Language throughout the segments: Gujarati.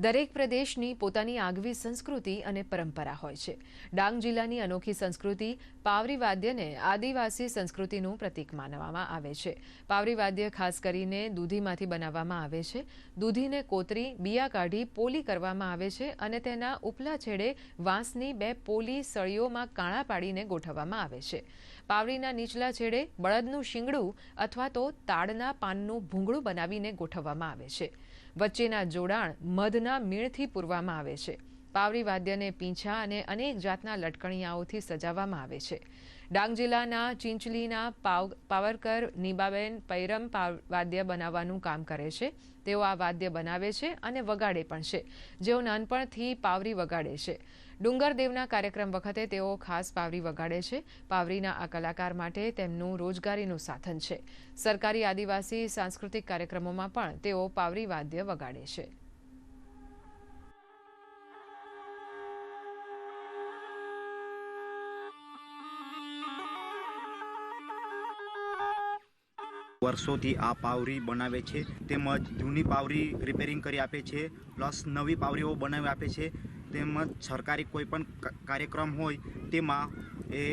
દરેક પ્રદેશની પોતાની આગવી સંસ્કૃતિ અને પરંપરા હોય છે. ડાંગ જિલ્લાની અનોખી સંસ્કૃતિ પાવરી વાદ્યને આદિવાસી સંસ્કૃતિનું પ્રતીક માનવામાં આવે છે. પાવરી વાદ્ય ખાસ કરીને દૂધીમાંથી બનાવવામાં આવે છે. દૂધીને કોતરી, બિયા કાઢી, પોલી કરવામાં આવે છે અને તેના ઉપલા છેડે વાંસની બે પોલી સળીઓમાં કાણા પાડીને ગોઠવવામાં આવે છે. પાવરીના નીચલા છેડે બળદનું શિંગડું અથવા તો તાડના પાનનું ભૂંગળું બનાવીને ગોઠવવામાં આવે છે. વચ્ચેના જોડાણ મધના મીણથી પૂરવામાં આવે છે. પાવરી વાદ્યને પીંછા અને અનેક જાતના લટકણિયાઓથી સજાવવામાં આવે છે. ડાંગ જિલ્લાના ચિંચલીના પાવ, પાવરકર નીબાબેન પૈરમ વાદ્ય બનાવવાનું કામ કરે છે. તેઓ આ વાદ્ય બનાવે છે અને વગાડે પણ છે. જેઓ નાનપણથી પાવરી વગાડે છે. ડુંગરદેવના કાર્યક્રમ વખતે તેઓ ખાસ પાવરી વગાડે છે. પાવરીના આ કલાકાર માટે તેમનું રોજગારીનું સાધન છે. સરકારી આદિવાસી સાંસ્કૃતિક કાર્યક્રમોમાં પણ તેઓ પાવરી વાદ્ય વગાડે છે. વર્ષોથી આ પાવરી બનાવે છે તેમજ જૂની પાવરી રિપેરિંગ કરી આપે છે પ્લસ નવી પાવરીઓ બનાવી આપે છે, તેમજ સરકારી કોઈ પણ કાર્યક્રમ હોય તેમાં એ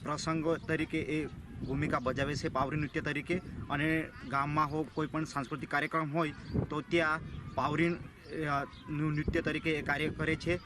પ્રસંગ તરીકે એ ભૂમિકા ભજાવે છે પાવરી નૃત્ય તરીકે અને ગામમાં હો કોઈપણ સાંસ્કૃતિક કાર્યક્રમ હોય તો ત્યાં પાવરી નૃત્ય તરીકે એ કાર્ય કરે છે.